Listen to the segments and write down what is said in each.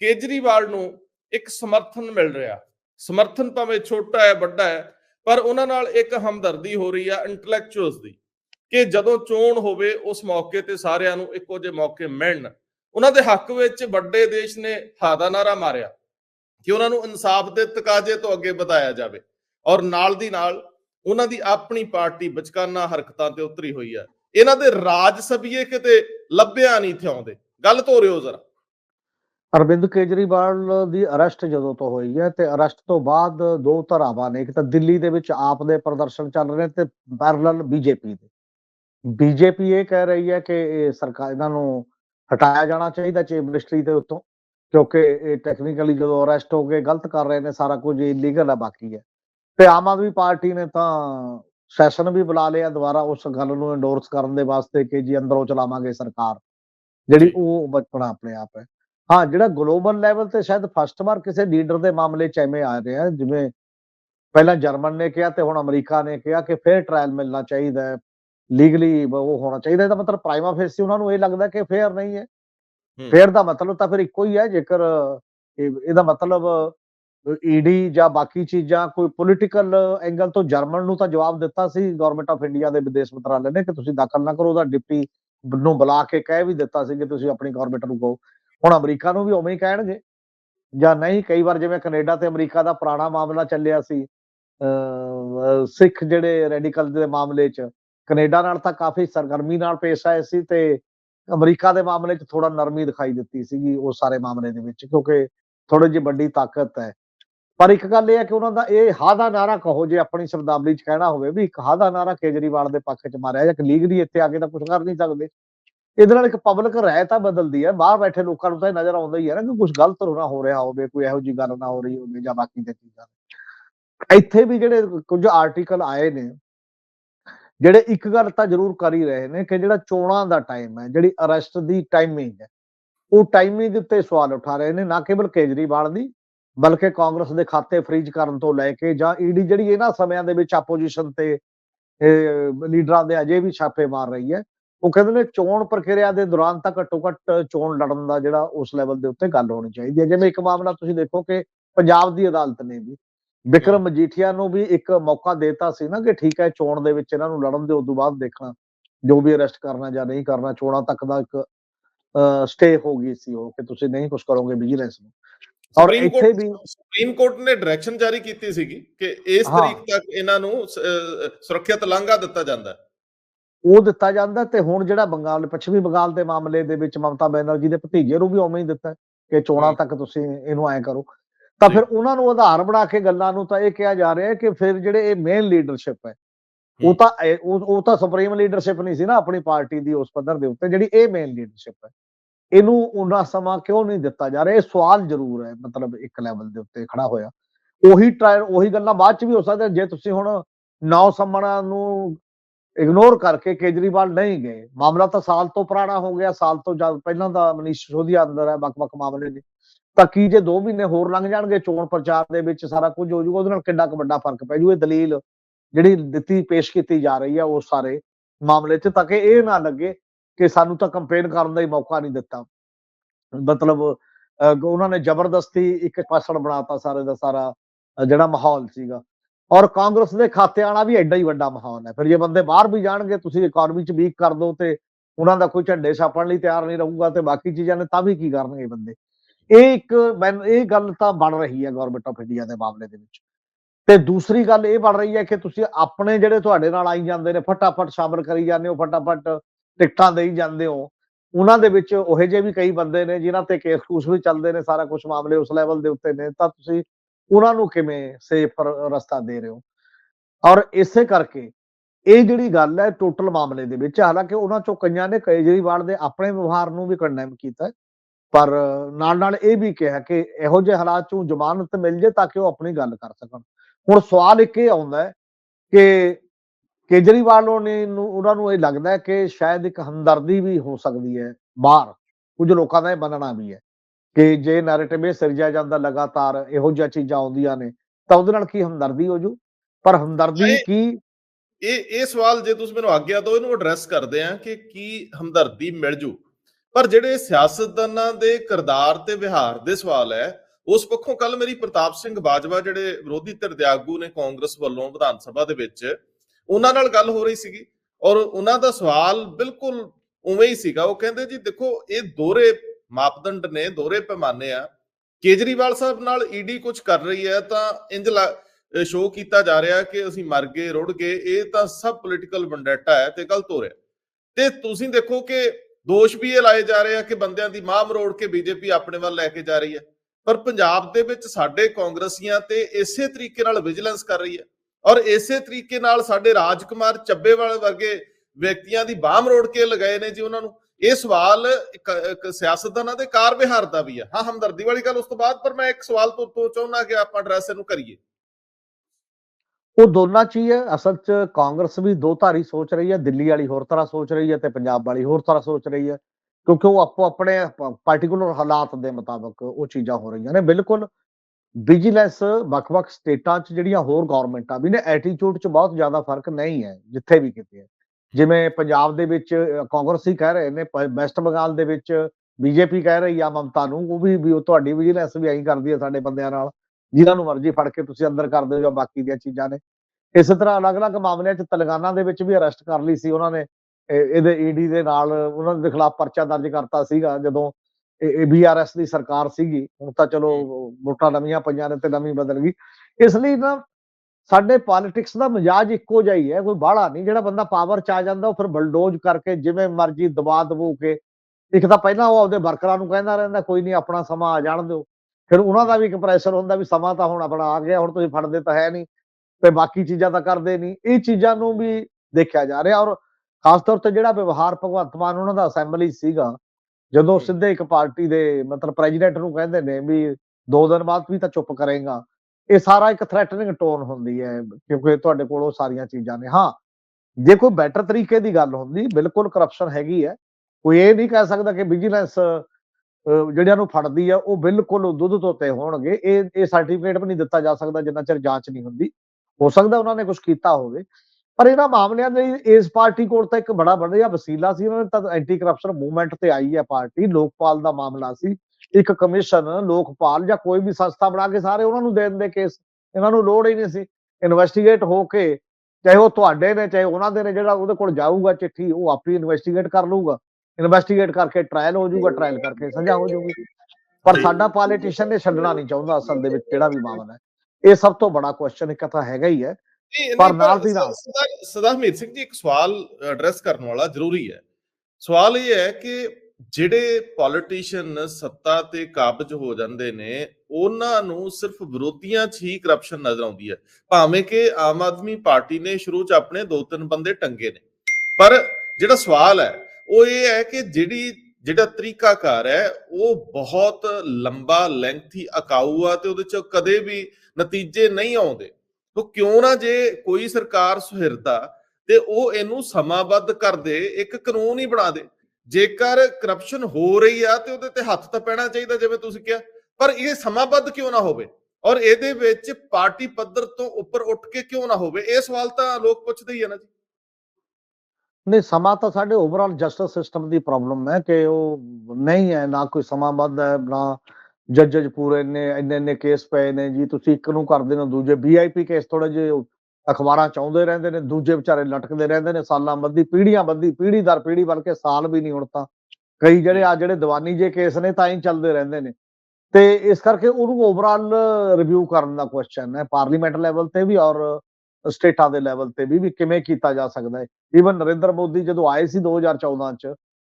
ਕੇਜਰੀਵਾਲ ਨੂੰ ਇੱਕ ਸਮਰਥਨ ਮਿਲ ਰਿਹਾ। ਸਮਰਥਨ ਭਾਵੇਂ ਛੋਟਾ ਹੈ, ਵੱਡਾ ਹੈ, ਪਰ ਉਹਨਾਂ ਨਾਲ ਇੱਕ ਹਮਦਰਦੀ ਹੋ ਰਹੀ ਆ ਇੰਟੈਲੈਕਚੁਅਲਸ ਦੀ ਕਿ ਜਦੋਂ ਚੋਣ ਹੋਵੇ, ਉਸ ਮੌਕੇ ਤੇ ਸਾਰਿਆਂ ਨੂੰ ਇੱਕੋ ਜਿਹੇ ਮੌਕੇ ਮਿਲਣ। ਉਹਨਾਂ ਦੇ ਹੱਕ ਵਿੱਚ ਵੱਡੇ ਦੇਸ਼ ਨੇ ਹਾ ਦਾ ਨਾਰਾ ਮਾਰਿਆ ਕਿ ਉਹਨਾਂ ਨੂੰ ਇਨਸਾਫ ਦੇ ਤਕਾਜ਼ੇ ਤੋਂ ਅੱਗੇ ਵਧਾਇਆ ਜਾਵੇ ਔਰ ਨਾਲ ਦੀ ਨਾਲ ਉਹਨਾਂ ਦੀ ਆਪਣੀ ਪਾਰਟੀ ਬਚਕਾਨਾ ਹਰਕਤਾਂ ਤੇ ਉਤਰੀ ਹੋਈ ਹੈ ਇਹਨਾਂ ਦੇ ਰਾਜ ਸਭੀਏ ਕਿਤੇ ਲੱਭਿਆ ਨਹੀਂ ਥਿਆਉਂਦੇ ਗੱਲ ਤੋਰਿਓ ਜ਼ਰਾ। ਅਰਵਿੰਦ ਕੇਜਰੀਵਾਲ ਦੀ ਅਰੈਸਟ ਜਦੋਂ ਤੋਂ ਹੋਈ ਹੈ ਤੇ ਅਰੈਸਟ ਤੋਂ ਬਾਅਦ ਦੋ ਧਰਾਵਾਂ ਨੇ, ਇੱਕ ਤਾਂ ਦਿੱਲੀ ਦੇ ਵਿੱਚ ਆਪ ਦੇ ਪ੍ਰਦਰਸ਼ਨ ਚੱਲ ਰਹੇ ਨੇ ਤੇ ਪੈਰਲਲ ਬੀਜੇਪੀ ਦੇ। ਬੀਜੇਪੀ ਇਹ ਕਹਿ ਰਹੀ ਹੈ ਕਿ ਇਹ ਸਰਕਾਰ, ਇਹਨਾਂ ਨੂੰ ਹਟਾਇਆ ਜਾਣਾ ਚਾਹੀਦਾ ਚੀਫ ਮਿਨਿਸਟਰੀ ਦੇ ਉੱਤੋਂ, ਕਿਉਂਕਿ ਇਹ ਟੈਕਨੀਕਲੀ ਜਦੋਂ ਅਰੈਸਟ ਹੋ ਗਏ ਗਲਤ ਕਰ ਰਹੇ ਨੇ, ਸਾਰਾ ਕੁਝ ਇਲੀਗਲ ਹੈ ਬਾਕੀ ਹੈ। ਤੇ ਆਮ ਆਦਮੀ ਪਾਰਟੀ ਨੇ ਤਾਂ ਸੈਸ਼ਨ ਵੀ ਬੁਲਾ ਲਿਆ ਦੁਬਾਰਾ ਉਸ ਗੱਲ ਨੂੰ ਐਂਡੋਰਸ ਕਰਨ ਦੇ ਵਾਸਤੇ ਕਿ ਜੀ ਅੰਦਰੋਂ ਚਲਾਵਾਂਗੇ ਸਰਕਾਰ, ਜਿਹੜੀ ਉਹ ਬਚਪਣਾ ਆਪਣੇ ਆਪ ਹੈ। ਹਾਂ ਜਿਹੜਾ ਗਲੋਬਲ ਲੈਵਲ ਤੇ ਸ਼ਾਇਦ ਫਸਟ ਵਾਰ ਕਿਸੇ ਲੀਡਰ ਦੇ ਮਾਮਲੇ ਚ ਐਵੇਂ ਆ ਰਿਹਾ ਜਿਵੇਂ ਪਹਿਲਾਂ ਜਰਮਨ ਨੇ ਕਿਹਾ ਤੇ ਹੁਣ ਅਮਰੀਕਾ ਨੇ ਕਿਹਾ ਕਿ ਫੇਅਰ ਟ੍ਰਾਇਲ ਮਿਲਣਾ ਚਾਹੀਦਾ ਹੈ ਲੀਗਲੀ ਉਹ ਹੋਣਾ ਚਾਹੀਦਾ ਇਹਦਾ ਮਤਲਬ ਪ੍ਰਾਈਮਾ ਫੇਸੀ ਉਹਨਾਂ ਨੂੰ ਇਹ ਲੱਗਦਾ ਕਿ ਫੇਅਰ ਨਹੀਂ ਹੈ। ਫੇਅਰ ਦਾ ਮਤਲਬ ਤਾਂ ਫਿਰ ਇੱਕੋ ਹੀ ਹੈ ਜੇਕਰ ਇਹ- ਇਹਦਾ ਮਤਲਬ ਈਡੀ ਜਾਂ ਬਾਕੀ ਚੀਜ਼ਾਂ ਕੋਈ ਪੋਲੀਟੀਕਲ ਐਂਗਲ ਤੋਂ ਜਰਮਨ ਨੂੰ ਤਾਂ ਜਵਾਬ ਦਿੱਤਾ ਸੀ ਗਵਰਨਮੈਂਟ ਆਫ ਇੰਡੀਆ ਦੇ ਵਿਦੇਸ਼ ਮੰਤਰਾਲੇ ਨੇ ਕਿ ਤੁਸੀਂ ਦਾਖਲ ਨਾ ਕਰੋ ਉਹਦਾ ਡਿਪਟੀ ਨੂੰ ਬੁਲਾ ਕੇ ਕਹਿ ਵੀ ਦਿੱਤਾ ਸੀ ਕਿ ਤੁਸੀਂ ਆਪਣੀ ਗਵਰਨਮੈਂਟ ਨੂੰ ਕਹੋ ਹੁਣ ਅਮਰੀਕਾ ਨੂੰ ਵੀ ਉਵੇਂ ਹੀ ਕਹਿਣਗੇ। ਜਾਂ ਨਹੀਂ, ਕਈ ਵਾਰ ਜਿਵੇਂ ਕੈਨੇਡਾ ਤੇ ਅਮਰੀਕਾ ਦਾ ਪੁਰਾਣਾ ਮਾਮਲਾ ਚੱਲਿਆ ਸੀ, ਅਹ ਸਿੱਖ ਜਿਹੜੇ ਰੈਡੀਕਲ ਦੇ ਮਾਮਲੇ 'ਚ, ਕੈਨੇਡਾ ਨਾਲ ਤਾਂ ਕਾਫੀ ਸਰਗਰਮੀ ਨਾਲ ਪੇਸ਼ ਆਏ ਸੀ ਤੇ ਅਮਰੀਕਾ ਦੇ ਮਾਮਲੇ 'ਚ ਥੋੜਾ ਨਰਮੀ ਦਿਖਾਈ ਦਿੱਤੀ ਸੀਗੀ ਉਹ ਸਾਰੇ ਮਾਮਲੇ ਦੇ ਵਿੱਚ, ਕਿਉਂਕਿ ਥੋੜੀ ਜਿਹੀ ਵੱਡੀ ਤਾਕਤ ਹੈ। ਪਰ ਇੱਕ ਗੱਲ ਇਹ ਹੈ ਕਿ ਉਹਨਾਂ ਦਾ ਇਹ ਹਾ ਦਾ ਨਾਰਾ ਕਹੋ, ਜੇ ਆਪਣੀ ਸ਼ਬਦਾਵਲੀ 'ਚ ਕਹਿਣਾ ਹੋਵੇ ਵੀ ਇੱਕ ਹਾ ਦਾ ਨਾਰਾ ਕੇਜਰੀਵਾਲ ਦੇ ਪੱਖ 'ਚ ਮਾਰਿਆ ਜਾਂ ਲੀਗਲੀ ਇੱਥੇ ਆ ਕੇ ਤਾਂ ਕੁਝ ਕਰ ਨਹੀਂ ਸਕਦੇ। ਇਹਦੇ ਨਾਲ ਇੱਕ ਪਬਲਿਕ ਰਾਇ ਤਾਂ ਬਦਲਦੀ ਹੈ, ਬਾਹਰ ਬੈਠੇ ਲੋਕਾਂ ਨੂੰ ਤਾਂ ਇਹ ਨਜ਼ਰ ਆਉਂਦਾ ਹੀ ਹੈ ਨਾ ਕਿ ਕੁਝ ਗਲਤ ਨਾ ਹੋ ਰਿਹਾ ਹੋਵੇ, ਕੋਈ ਇਹੋ ਜਿਹੀ ਗੱਲ ਨਾ ਹੋ ਰਹੀ ਹੋਵੇ ਜਾਂ ਬਾਕੀ ਦੇ ਚੀਜ਼ਾਂ ਇੱਥੇ ਵੀ ਜਿਹੜੇ ਕੁਝ ਆਰਟੀਕਲ ਆਏ ਨੇ, ਜਿਹੜੇ ਇੱਕ ਗੱਲ ਤਾਂ ਜ਼ਰੂਰ ਕਰ ਹੀ ਰਹੇ ਨੇ ਕਿ ਜਿਹੜਾ ਚੋਣਾਂ ਦਾ ਟਾਈਮ ਹੈ, ਜਿਹੜੀ ਅਰੈਸਟ ਦੀ ਟਾਈਮਿੰਗ ਹੈ, ਉਹ ਟਾਈਮਿੰਗ ਦੇ ਉੱਤੇ ਸਵਾਲ ਉਠਾ ਰਹੇ ਨੇ, ਨਾ ਕੇਵਲ ਕੇਜਰੀਵਾਲ ਦੀ, ਬਲਕਿ ਕਾਂਗਰਸ ਦੇ ਖਾਤੇ ਫ੍ਰੀਜ ਕਰਨ ਤੋਂ ਲੈ ਕੇ ਜਾਂ ਈਡੀ ਜਿਹੜੀ ਇਹਨਾਂ ਸਮਿਆਂ ਦੇ ਵਿੱਚ ਆਪੋਜੀਸ਼ਨ ਤੇ ਲੀਡਰਾਂ ਦੇ ਅਜੇ ਵੀ ਛਾਪੇ ਮਾਰ ਰਹੀ ਹੈ ਉਹ ਕਹਿੰਦੇ ਨੇ ਚੋਣ ਪ੍ਰਕਿਰਿਆ ਦੇ ਦੌਰਾਨ ਤਾਂ ਘੱਟੋ ਘੱਟ ਚੋਣ ਲੜਨ ਦਾ ਜਿਹੜਾ ਉਸ ਲੈਵਲ ਦੇ ਉੱਤੇ ਗੱਲ ਹੋਣੀ ਚਾਹੀਦੀ ਹੈ ਜਿਵੇਂ ਇੱਕ ਮਾਮਲਾ ਤੁਸੀਂ ਦੇਖੋ ਕਿ ਪੰਜਾਬ ਦੀ ਅਦਾਲਤ ਨੇ ਵੀ ਵਿਕਰਮ ਮਜੀਠੀਆ ਨੂੰ ਵੀ ਇੱਕ ਮੌਕਾ ਦੇਤਾ ਸੀ ਨਾ ਕਿ ਠੀਕ ਹੈ ਚੋਣ ਦੇ ਵਿੱਚ ਇਹਨਾਂ ਨੂੰ ਲੜਨ ਦੇ ਉਦੋਂ ਬਾਅਦ ਦੇਖਣਾ ਜੋ ਵੀ ਅਰੈਸਟ ਕਰਨਾ ਜਾਂ ਨਹੀਂ ਕਰਨਾ ਚੋਣਾਂ ਤੱਕ ਦਾ ਇੱਕ ਸਟੇ ਹੋ ਗਈ ਸੀ ਉਹ ਕਿ ਤੁਸੀਂ ਨਹੀਂ ਕੁਝ ਕਰੋਗੇ ਵਿਜੀਲੈਂਸ ਨੂੰ ਔਰ ਇੱਥੇ ਵੀ ਸੁਪਰੀਮ ਕੋਰਟ ਨੇ ਡਾਇਰੈਕਸ਼ਨ ਜਾਰੀ ਕੀਤੀ ਸੀਗੀ ਕਿ ਇਸ। ਤਰੀਕ ਤੱਕ ਇਹਨਾਂ ਨੂੰ ਸੁਰੱਖਿਅਤ ਲਾਂਘਾ ਦਿੱਤਾ ਜਾਂਦਾ ਹੈ। ਉਹ ਦਿੱਤਾ ਜਾਂਦਾ ਤੇ ਹੁਣ ਜਿਹੜਾ ਬੰਗਾਲ ਪੱਛਮੀ ਬੰਗਾਲ ਦੇ ਮਾਮਲੇ ਦੇ ਵਿੱਚ ਮਮਤਾ ਬੈਨਰਜੀ ਦੇ ਭਤੀਜੇ ਨੂੰ ਵੀ ਉਵੇਂ ਹੀ ਦਿੱਤਾ ਕਿ ਚੋਣਾਂ। ਤੱਕ ਤੁਸੀਂ ਇਹਨੂੰ ਐ ਕਰੋ ਤਾਂ। ਫਿਰ ਉਹਨਾਂ ਨੂੰ ਆਧਾਰ ਬਣਾ ਕੇ ਗੱਲਾਂ ਨੂੰ ਤਾਂ ਇਹ ਕਿਹਾ ਜਾ ਰਿਹਾ ਹੈ ਕਿ ਫਿਰ ਜਿਹੜੇ ਇਹ ਮੇਨ ਲੀਡਰਸ਼ਿਪ ਹੈ ਉਹ। ਤਾਂ ਉਹ ਤਾਂ ਸੁਪਰੀਮ ਲੀਡਰਸ਼ਿਪ ਨਹੀਂ ਸੀ ਨਾ ਆਪਣੀ ਪਾਰਟੀ ਦੀ ਉਸ ਪੱਧਰ ਦੇ ਉੱਤੇ ਜਿਹੜੀ ਇਹ ਮੇਨ ਲੀਡਰਸ਼ਿਪ ਹੈ ਇਹਨੂੰ ਉਹਨਾਂ ਸਮਾਂ ਕਿਉਂ ਨਹੀਂ ਦਿੱਤਾ ਜਾ ਰਿਹਾ ਇਹ ਸਵਾਲ ਜ਼ਰੂਰ ਹੈ ਮਤਲਬ ਇੱਕ ਲੈਵਲ ਦੇ ਉੱਤੇ ਖੜਾ ਹੋਇਆ ਉਹੀ ਟ੍ਰਾਇਲ ਉਹੀ ਗੱਲਾਂ ਬਾਅਦ ਚ ਵੀ ਹੋ ਸਕਦਾ ਜੇ ਤੁਸੀਂ ਹੁਣ ਨੌ ਸੰਮਣਾ ਨੂੰ ਇਗਨੋਰ ਕਰਕੇ ਕੇਜਰੀਵਾਲ ਨਹੀਂ ਗਏ। ਮਾਮਲਾ ਤਾਂ ਸਾਲ ਤੋਂ ਪੁਰਾਣਾ ਹੋ ਗਿਆ। ਸਾਲ ਤੋਂ ਜਦ ਪਹਿਲਾਂ ਦਾ ਮਨੀਸ਼ ਸਿਸੋਦੀਆ ਅੰਦਰ ਹੈ ਵੱਖ-ਵੱਖ ਮਾਮਲੇ ਨੇ। ਤਾਂ ਕੀ ਜੇ 2 ਮਹੀਨੇ ਹੋਰ ਲੰਘ ਜਾਣਗੇ ਚੋਣ ਪ੍ਰਚਾਰ ਦੇ ਵਿੱਚ ਸਾਰਾ ਕੁਝ ਹੋ ਜਾਊਗਾ ਉਹਦੇ ਨਾਲ ਕਿੰਨਾ ਕੁ ਵੱਡਾ ਫ਼ਰਕ ਪੈ ਜੂ ਇਹ ਦਲੀਲ ਜਿਹੜੀ ਦਿੱਤੀ ਪੇਸ਼ ਕੀਤੀ ਜਾ ਰਹੀ ਹੈ ਉਹ ਸਾਰੇ ਮਾਮਲੇ 'ਚ ਤਾਂ ਕਿ ਇਹ ਨਾ ਲੱਗੇ ਕਿ ਸਾਨੂੰ ਤਾਂ ਕੰਪੇਨ ਕਰਨ ਦਾ ਹੀ ਮੌਕਾ ਨਹੀਂ ਦਿੱਤਾ। ਮਤਲਬ ਅਹ, ਉਹਨਾਂ ਨੇ ਜ਼ਬਰਦਸਤੀ ਇੱਕ ਪਾਸੜ ਬਣਾਤਾ ਸਾਰੇ ਦਾ ਸਾਰਾ ਜਿਹੜਾ ਮਾਹੌਲ ਸੀਗਾ। ਔਰ ਕਾਂਗਰਸ ਦੇ ਖਾਤੇ ਆਣਾ ਵੀ ਐਡਾ ਹੀ ਵੱਡਾ ਮਾਹੌਲ ਹੈ। ਫਿਰ ਜੇ ਬੰਦੇ ਬਾਹਰ ਵੀ ਜਾਣਗੇ, ਤੁਸੀਂ ਇਕਨੋਮੀ 'ਚ ਵੀਕ ਕਰ ਦੋ ਤੇ ਉਹਨਾਂ ਦਾ ਕੋਈ ਝੰਡੇ ਛਾਪਣ ਲਈ ਤਿਆਰ ਨਹੀਂ ਰਹੂਗਾ ਤੇ ਬਾਕੀ ਚੀਜ਼ਾਂ ਨੇ ਤਾਂ ਵੀ ਕੀ ਕਰਨਗੇ ਬੰਦੇ? ਇਹ ਇੱਕ ਮੈਨੂੰ, ਇਹ ਗੱਲ ਤਾਂ ਬਣ ਰਹੀ ਹੈ ਗਵਰਨਮੈਂਟ ਆਫ ਇੰਡੀਆ ਦੇ ਮਾਮਲੇ ਦੇ ਵਿੱਚ। ਤੇ ਦੂਸਰੀ ਗੱਲ ਇਹ ਬਣ ਰਹੀ ਹੈ ਕਿ ਤੁਸੀਂ ਆਪਣੇ ਜਿਹੜੇ ਤੁਹਾਡੇ ਨਾਲ ਆਈ ਜਾਂਦੇ ਨੇ, ਫਟਾਫਟ ਸ਼ਾਮਲ ਕਰੀ ਜਾਂਦੇ ਹੋ, ਫਟਾਫਟ ਟਿਕਟਾਂ ਦੇਈ ਜਾਂਦੇ ਹੋ, ਉਹਨਾਂ ਦੇ ਵਿੱਚ ਉਹੇ ਜਿਹੇ ਵੀ ਕਈ ਬੰਦੇ ਨੇ ਜਿਨ੍ਹਾਂ ਤੇ ਕੇਸ ਕੂਸ ਵੀ ਚੱਲਦੇ ਨੇ, ਸਾਰਾ ਕੁਝ ਮਾਮਲੇ ਉਸ ਲੈਵਲ ਦੇ ਉੱਤੇ ਨੇ, ਤਾਂ ਤੁਸੀਂ ਉਹਨਾਂ ਨੂੰ ਕਿਵੇਂ ਸੇਫ ਰਸਤਾ ਦੇ ਰਹੇ ਹੋ? ਔਰ ਇਸੇ ਕਰਕੇ ਇਹ ਜਿਹੜੀ ਗੱਲ ਹੈ ਟੋਟਲ ਮਾਮਲੇ ਦੇ ਵਿੱਚ, ਹਾਲਾਂਕਿ ਉਹਨਾਂ ਚੋਂ ਕਈਆਂ ਨੇ ਕੇਜਰੀਵਾਲ ਦੇ ਆਪਣੇ ਵਿਵਹਾਰ ਨੂੰ ਵੀ ਕੰਡੈਮ ਕੀਤਾ ਪਰ ਨਾਲ ਨਾਲ ਇਹ ਵੀ ਕਿਹਾ ਕਿ ਇਹੋ ਜਿਹੇ ਹਾਲਾਤ ਚੋਂ ਜ਼ਮਾਨਤ ਮਿਲ ਜੇ ਤਾਂ ਕਿ ਉਹ ਆਪਣੀ ਗੱਲ ਕਰ ਸਕਣ। ਹੁਣ ਸਵਾਲ ਇੱਕ ਇਹ ਆਉਂਦਾ ਹੈ ਕਿ ਕੇਜਰੀਵਾਲ ਨੇ, ਉਹਨਾਂ ਨੂੰ ਇਹ ਲੱਗਦਾ ਕਿ ਸ਼ਾਇਦ ਇੱਕ ਹਮਦਰਦੀ ਵੀ ਹੋ ਸਕਦੀ ਹੈ ਬਾਹਰ, ਕੁਝ ਲੋਕਾਂ ਦਾ ਇਹ ਮੰਨਣਾ ਵੀ ਹੈ। ਕਿ ਜੇ ਨੈਰੇਟਿਵ ਇਹ ਸਿਰਜਿਆ ਜਾਂਦਾ ਲਗਾਤਾਰ ਇਹੋ ਜਿਹੀਆਂ ਚੀਜ਼ਾਂ ਆਉਂਦੀਆਂ ਨੇ ਤਾਂ ਉਹਦੇ ਨਾਲ ਕੀ ਹਮਦਰਦੀ ਹੋ ਜੂ? ਪਰ ਹਮਦਰਦੀ ਕੀ ਇਹ ਇਹ ਸਵਾਲ ਜੇ ਤੁਸੀਂ ਮੈਨੂੰ ਆਗਿਆ ਦਿਓ ਇਹਨੂੰ ਐਡਰੈਸ ਕਰਦੇ ਆ ਕਿ ਕੀ ਹਮਦਰਦੀ ਮਿਲ ਜੂ। ਪਰ ਜਿਹੜੇ ਸਿਆਸਤਦਾਨਾਂ ਦੇ ਕਿਰਦਾਰ ਤੇ ਵਿਹਾਰ ਦੇ ਸਵਾਲ ਹੈ ਉਸ ਪੱਖੋਂ ਕੱਲ ਮੇਰੀ ਪ੍ਰਤਾਪ ਸਿੰਘ ਬਾਜਵਾ ਜਿਹੜੇ ਵਿਰੋਧੀ ਧਿਰ ਦੇ ਆਗੂ ਨੇ ਕਾਂਗਰਸ ਵੱਲੋਂ ਵਿਧਾਨ ਸਭਾ ਦੇ ਵਿੱਚ ਉਹਨਾਂ ਨਾਲ ਗੱਲ ਹੋ ਰਹੀ ਸੀਗੀ। ਔਰ ਉਹਨਾਂ ਦਾ ਸਵਾਲ ਬਿਲਕੁਲ ਉਵੇਂ ਹੀ ਸੀਗਾ। ਉਹ ਕਹਿੰਦੇ ਜੀ ਦੇਖੋ ਇਹ ਦੋਹਰੇ ਮਾਪਦੰਡ ਨੇ ਦੋਹਰੇ ਪੈਮਾਨੇ ਆ। ਕੇਜਰੀਵਾਲ ਸਾਹਿਬ ਨਾਲ ਈਡੀ ਕੁਝ ਕਰ ਰਹੀ ਹੈ ਤਾਂ ਇੰਜ ਸ਼ੋਅ ਕੀਤਾ ਜਾ ਰਿਹਾ ਕਿ ਅਸੀਂ ਮਰ ਗਏ, ਰੁੜ ਗਏ, ਇਹ ਤਾਂ ਸਭ ਪੋਲੀਟੀਕਲ ਵੰਡੈਟਾ ਹੈ ਤੇ ਗਲਤ ਹੋ ਰਿਹਾ। ਤੇ ਤੁਸੀਂ ਦੇਖੋ ਕਿ ਦੋਸ਼ ਵੀ ਇਹ ਲਾਏ ਜਾ ਰਹੇ ਆ ਕਿ ਬੰਦਿਆਂ ਦੀ ਮਾਂ ਮਰੋੜ ਕੇ ਬੀਜੇਪੀ ਆਪਣੇ ਵੱਲ ਲੈ ਕੇ ਜਾ ਰਹੀ ਹੈ। ਪਰ ਪੰਜਾਬ ਦੇ ਵਿੱਚ ਸਾਡੇ ਕਾਂਗਰਸੀਆਂ ਤੇ ਇਸੇ ਤਰੀਕੇ ਨਾਲ ਵਿਜੀਲੈਂਸ ਕਰ ਰਹੀ ਹੈ। ਔਰ ਇਸੇ ਤਰੀਕੇ ਨਾਲ ਸਾਡੇ ਰਾਜਕੁਮਾਰ ਚੱਬੇਵਾਲ ਵਰਗੇ ਵਿਅਕਤੀਆਂ ਦੀ ਬਾਹ ਮਰੋੜ ਕੇ ਲਗਾਏ ਨੇ ਜੀ ਉਹਨਾਂ ਨੂੰ। ਇਹ ਸਵਾਲ ਸਿਆਸਤਦਾਨਾਂ ਦੇ ਕਾਰ ਵਿਹਾਰ ਦਾ ਵੀ ਹੈ ਹਾਂ, ਹਮਦਰਦੀ ਵਾਲੀ ਗੱਲ ਉਸ ਤੋਂ ਬਾਅਦ, ਪਰ ਮੈਂ ਇੱਕ ਸਵਾਲ ਤੋਂ ਤੋਂ ਚਾਹੁੰਦਾ ਕਿ ਆਪਾਂ ਐਡਰੈਸ ਇਹਨੂੰ ਕਰੀਏ। ਉਹ ਦੋਨਾਂ ਚ ਹੀ ਹੈ ਅਸਲ ਚ ਕਾਂਗਰਸ ਵੀ ਦੋ ਧਾਰੀ ਸੋਚ ਰਹੀ ਹੈ ਦਿੱਲੀ ਵਾਲੀ ਹੋਰ ਤਰ੍ਹਾਂ ਸੋਚ ਰਹੀ ਹੈ ਤੇ ਪੰਜਾਬ ਵਾਲੀ ਹੋਰ ਤਰ੍ਹਾਂ ਸੋਚ ਰਹੀ ਹੈ ਕਿਉਂਕਿ ਉਹ ਆਪੋ ਆਪਣੇ ਪਾਰਟਿਕੂਲਰ ਹਾਲਾਤ ਦੇ ਮੁਤਾਬਕ ਉਹ ਚੀਜ਼ਾਂ ਹੋ ਰਹੀਆਂ ਨੇ। ਬਿਲਕੁਲ ਵਿਜੀਲੈਂਸ ਵੱਖ-ਵੱਖ ਸਟੇਟਾਂ 'ਚ ਜਿਹੜੀਆਂ ਹੋਰ ਗਵਰਨਮੈਂਟਾਂ ਵੀ ਨੇ ਐਟੀਟਿਊਡ 'ਚ ਬਹੁਤ ਜ਼ਿਆਦਾ ਫ਼ਰਕ ਨਹੀਂ ਹੈ, ਜਿੱਥੇ ਵੀ ਕਿਤੇ ਹੈ। ਜਿਵੇਂ ਪੰਜਾਬ ਦੇ ਵਿੱਚ ਕਾਂਗਰਸੀ ਕਹਿ ਰਹੇ ਨੇ ਵੈਸਟ ਬੰਗਾਲ ਦੇ ਵਿੱਚ ਬੀਜੇਪੀ ਕਹਿ ਰਹੀ ਆ ਮਮਤਾ ਨੂੰ ਉਹ ਵੀ ਵੀ ਉਹ ਤੁਹਾਡੀ ਵਿਜੀਲੈਂਸ ਵੀ ਐਂ ਕਰਦੀ ਹੈ ਸਾਡੇ ਬੰਦਿਆਂ ਨਾਲ ਜਿਨ੍ਹਾਂ ਨੂੰ ਮਰਜ਼ੀ ਫੜ ਕੇ ਤੁਸੀਂ ਅੰਦਰ ਕਰ ਦਿਓ ਜਾਂ ਬਾਕੀ ਦੀਆਂ ਚੀਜ਼ਾਂ ਨੇ। ਇਸੇ ਤਰ੍ਹਾਂ ਅਲੱਗ-ਅਲੱਗ ਮਾਮਲਿਆਂ 'ਚ ਤੇਲੰਗਾਨਾ ਦੇ ਵਿੱਚ ਵੀ ਅਰੈਸਟ ਕਰ ਲਈ ਸੀ ਉਹਨਾਂ ਨੇ ਇਹ- ਇਹਦੇ ਈਡੀ ਦੇ ਨਾਲ ਉਹਨਾਂ ਦੇ ਖਿਲਾਫ ਪਰਚਾ ਦਰਜ ਕਰਤਾ ਸੀਗਾ ਜਦੋਂ ਇਹ ਬੀਆਰਐਸ ਦੀ ਸਰਕਾਰ ਸੀਗੀ ਹੁਣ ਤਾਂ ਚਲੋ ਵੋਟਾਂ ਨਵੀਆਂ ਪਈਆਂ ਨੇ ਤੇ ਨਵੀਂ ਬਦਲ ਗਈ। ਇਸ ਲਈ ਨਾ ਸਾਡੇ ਪੋਲਿਟਿਕਸ ਦਾ ਮਜਾਜ ਇੱਕੋ ਜਿਹਾ ਹੀ ਹੈ ਕੋਈ ਬਾਹਲਾ ਨਹੀਂ ਜਿਹੜਾ ਬੰਦਾ ਪਾਵਰ ਚ ਆ ਜਾਂਦਾ ਉਹ ਫਿਰ ਬਲਡੋਜ਼ ਕਰਕੇ ਜਿਵੇਂ ਮਰਜ਼ੀ ਦਬਾ ਦਬੂ ਕੇ ਇੱਕ ਤਾਂ ਪਹਿਲਾਂ ਉਹ ਆਪਦੇ ਵਰਕਰਾਂ ਨੂੰ ਕਹਿੰਦਾ ਰਹਿੰਦਾ ਕੋਈ ਨਹੀਂ ਆਪਣਾ ਸਮਾਂ ਆ ਜਾਣ ਦਿਓ। ਫਿਰ ਉਹਨਾਂ ਦਾ ਵੀ ਇੱਕ ਪ੍ਰੈਸ਼ਰ ਹੁੰਦਾ ਵੀ ਸਮਾਂ ਤਾਂ ਹੁਣ ਆਪਣਾ ਆ ਗਿਆ ਹੁਣ ਤੁਸੀਂ ਫੜਦੇ ਤਾਂ ਹੈ ਨਹੀਂ ਤੇ ਬਾਕੀ ਚੀਜ਼ਾਂ ਤਾਂ ਕਰਦੇ ਨਹੀਂ। ਇਹ ਚੀਜ਼ਾਂ ਨੂੰ ਵੀ ਦੇਖਿਆ ਜਾ ਰਿਹਾ ਔਰ ਖਾਸ ਤੌਰ ਤੇ ਜਿਹੜਾ ਵਿਵਹਾਰ ਭਗਵੰਤ ਮਾਨ ਉਹਨਾਂ ਦਾ ਅਸੈਂਬਲੀ ਸੀਗਾ ਜਦੋਂ ਸਿੱਧੇ ਇੱਕ ਪਾਰਟੀ ਦੇ ਮਤਲਬ ਪ੍ਰੈਜ਼ੀਡੈਂਟ ਨੂੰ ਕਹਿੰਦੇ ਨੇ ਵੀ ਦੋ ਦਿਨ ਬਾਅਦ ਵੀ ਤਾਂ ਚੁੱਪ ਕਰੇਗਾ ਇਹ ਸਾਰਾ ਇੱਕ ਥ੍ਰੈਟਨਿੰਗ ਟੋਨ ਹੁੰਦੀ ਹੈ, ਕਿਉਂਕਿ ਤੁਹਾਡੇ ਕੋਲ ਉਹ ਸਾਰੀਆਂ ਚੀਜ਼ਾਂ ਨੇ। ਹਾਂ, ਜੇ ਕੋਈ ਬੈਟਰ ਤਰੀਕੇ ਦੀ ਗੱਲ ਹੁੰਦੀ, ਬਿਲਕੁਲ ਕਰਪਸ਼ਨ ਹੈਗੀ ਹੈ। ਕੋਈ ਇਹ ਨਹੀਂ ਕਹਿ ਸਕਦਾ ਕਿ ਵਿਜੀਲੈਂਸ ਜਿਹੜਿਆਂ ਨੂੰ ਫੜਦੀ ਆ, ਉਹ ਬਿਲਕੁਲ ਦੁੱਧ ਧੋਤੇ ਹੋਣਗੇ। ਇਹ ਇਹ ਸਰਟੀਫਿਕੇਟ ਵੀ ਨਹੀਂ ਦਿੱਤਾ ਜਾ ਸਕਦਾ, ਜਿੰਨਾ ਚਿਰ ਜਾਂਚ ਨਹੀਂ ਹੁੰਦੀ। ਹੋ ਸਕਦਾ ਉਹਨਾਂ ਨੇ ਕੁਝ ਕੀਤਾ ਹੋਵੇ। ਪਰ ਇਹਨਾਂ ਮਾਮਲਿਆਂ ਦੇ ਇਸ ਪਾਰਟੀ ਕੋਲ ਤਾਂ ਇੱਕ ਬੜਾ ਵਧੀਆ ਵਸੀਲਾ ਸੀ। ਉਹਨਾਂ ਨੇ ਤਾਂ ਐਂਟੀ ਕਰਪਸ਼ਨ ਮੂਵਮੈਂਟ ਤੇ ਆਈ ਹੈ ਪਾਰਟੀ। ਲੋਕਪਾਲ ਦਾ ਮਾਮਲਾ ਸੀ। ਇੱਕ ਕਮਿਸ਼ਨ ਲੋਕਪਾਲ ਜਾਂ ਕੋਈ ਵੀ ਸੰਸਥਾ ਬਣਾ ਕੇ ਸਾਰੇ ਉਹਨਾਂ ਨੂੰ ਦੇ ਦਿੰਦੇ ਕੇਸ। ਇਹਨਾਂ ਨੂੰ ਲੋੜ ਹੀ ਨਹੀਂ ਸੀ। ਇਨਵੈਸਟੀਗੇਟ ਹੋ ਕੇ ਚਾਹੇ ਉਹ ਤੁਹਾਡੇ ਨੇ ਚਾਹੇ ਉਹਨਾਂ ਦੇ ਨੇ ਜਿਹੜਾ ਉਹਦੇ ਕੋਲ ਜਾਊਗਾ ਚਿੱਠੀ ਉਹ ਆਪੇ ਇਨਵੈਸਟੀਗੇਟ ਕਰ ਲਊਗਾ। ਇਨਵੈਸਟੀਗੇਟ ਕਰਕੇ ਟ੍ਰਾਇਲ ਹੋ ਜਾਊਗਾ ਟ੍ਰਾਇਲ ਕਰਕੇ ਸਜ਼ਾ ਹੋ ਜਾਊਗੀ। ਪਰ ਸਾਡਾ ਪੋਲੀਟੀਸ਼ੀਅਨ ਨੇ ਛੱਡਣਾ ਨਹੀਂ ਚਾਹੁੰਦਾ ਅਸਲ ਦੇ ਵਿੱਚ ਜਿਹੜਾ ਵੀ ਮਾਮਲਾ ਹੈ। ਇਹ ਸਭ ਤੋਂ ਬੜਾ ਕੁਐਸਚਨ ਇੱਕ ਤਾਂ ਹੈਗਾ ਹੀ ਹੈ। ਪਰ ਨਾਲ ਦੀ ਨਾਲ ਸਦਾ ਹਮੀਰ ਸਿੰਘ ਜੀ ਇੱਕ ਸਵਾਲ ਐਡਰੈਸ ਕਰਨ ਵਾਲਾ ਜ਼ਰੂਰੀ ਹੈ। ਸਵਾਲ ਇਹ ਹੈ ਕਿ ਜਿਹੜੇ ਪੋਲੀਟੀਸ਼ੀਅਨ ਸੱਤਾ ਤੇ ਕਾਬਜ ਹੋ ਜਾਂਦੇ ਨੇ, ਉਹਨਾਂ ਨੂੰ ਸਿਰਫ ਵਿਰੋਧੀਆਂ 'ਚ ਹੀ ਕਰਪਸ਼ਨ ਨਜ਼ਰ ਆਉਂਦੀ ਹੈ। ਭਾਵੇਂ ਕਿ ਆਮ ਆਦਮੀ ਪਾਰਟੀ ਨੇ ਸ਼ੁਰੂ 'ਚ ਆਪਣੇ ਦੋ ਤਿੰਨ ਬੰਦੇ ਟੰਗੇ ਨੇ। ਪਰ ਜਿਹੜਾ ਸਵਾਲ ਹੈ, ਉਹ ਇਹ ਹੈ ਕਿ ਜਿਹੜੀ, ਜਿਹੜਾ ਤਰੀਕਾਕਾਰ ਹੈ, ਉਹ ਬਹੁਤ ਲੰਬਾ ਲੈਂਥੀ ਅਕਾਊ ਆ ਤੇ ਉਹਦੇ 'ਚ ਕਦੇ ਵੀ ਨਤੀਜੇ ਨਹੀਂ ਆਉਂਦੇ। ਉਹ ਕਿਉਂ ਨਾ ਜੇ ਕੋਈ ਸਰਕਾਰ ਸੁਹਿਰਦਾ ਤੇ ਉਹ ਇਹਨੂੰ ਸਮਾਬੱਧ ਕਰ ਦੇ, ਇੱਕ ਕਾਨੂੰਨ ਹੀ ਬਣਾ ਦੇ। ਜੇਕਰ ਕਰਪਸ਼ਨ ਹੋ ਰਹੀ ਆ ਤੇ ਉਹਦੇ ਤੇ ਹੱਥ ਤਾਂ ਪੈਣਾ ਚਾਹੀਦਾ ਜਿਵੇਂ ਤੁਸੀਂ ਕਿਹਾ, ਪਰ ਇਹ ਸਮਾਬੱਧ ਕਿਉਂ ਨਾ ਹੋਵੇ? ਔਰ ਇਹਦੇ ਵਿੱਚ ਪਾਰਟੀ ਪੱਧਰ ਤੋਂ ਉੱਪਰ ਉੱਠ ਕੇ ਕਿਉਂ ਨਾ ਹੋਵੇ? ਇਹ ਸਵਾਲ ਤਾਂ ਲੋਕ ਪੁੱਛਦੇ ਹੀ ਆ ਨਾ ਜੀ। ਨਹੀਂ, ਸਮਾਂ ਤਾਂ ਸਾਡੇ ਓਵਰਆਲ ਜਸਟਿਸ ਸਿਸਟਮ ਦੀ ਪ੍ਰੋਬਲਮ ਹੈ ਕਿ ਉਹ ਨਹੀਂ ਹੈ, ਨਾ ਕੋਈ ਸਮਾਬੱਧ ਹੈ, ਨਾ ਜੱਜ ਪੂਰੇ ਨੇ ਇੰਨੇ ਇੰਨੇ ਕੇਸ ਪਏ ਨੇ ਜੀ। ਤੁਸੀਂ ਇੱਕ ਨੂੰ ਕਰਦੇ ਹੋ ਦੂਜੇ ਵੀਆਈਪੀ ਕੇਸ ਥੋੜੇ ਜਿਹੇ ਅਖਬਾਰਾਂ ਚਾਹੁੰਦੇ ਰਹਿੰਦੇ ਨੇ, ਦੂਜੇ ਵਿਚਾਰੇ ਲਟਕਦੇ ਰਹਿੰਦੇ ਨੇ, ਸਾਲਾਂ ਬੱਧੀ ਪੀੜ੍ਹੀਆਂ ਬੱਧੀ ਪੀੜ੍ਹੀ ਦਰ ਪੀੜੀ ਬਲਕਿ ਸਾਲ ਵੀ ਨਹੀਂ ਹੁਣ ਤਾਂ। ਕਈ ਜਿਹੜੇ ਆ ਜਿਹੜੇ ਦੀਵਾਨੀ ਜੇ ਕੇਸ ਨੇ, ਤਾਂ ਹੀ ਚੱਲਦੇ ਰਹਿੰਦੇ ਨੇ। ਤੇ ਇਸ ਕਰਕੇ ਉਹਨੂੰ ਓਵਰਆਲ ਰਿਵਿਊ ਕਰਨ ਦਾ ਕੁਐਸਚਨ ਹੈ ਪਾਰਲੀਮੈਂਟ ਲੈਵਲ ਤੇ ਵੀ ਔਰ ਸਟੇਟਾਂ ਦੇ ਲੈਵਲ ਤੇ ਵੀ ਵੀ ਕਿਵੇਂ ਕੀਤਾ ਜਾ ਸਕਦਾ ਹੈ। ਈਵਨ ਨਰਿੰਦਰ ਮੋਦੀ ਜਦੋਂ ਆਏ ਸੀ 2014 ਚ,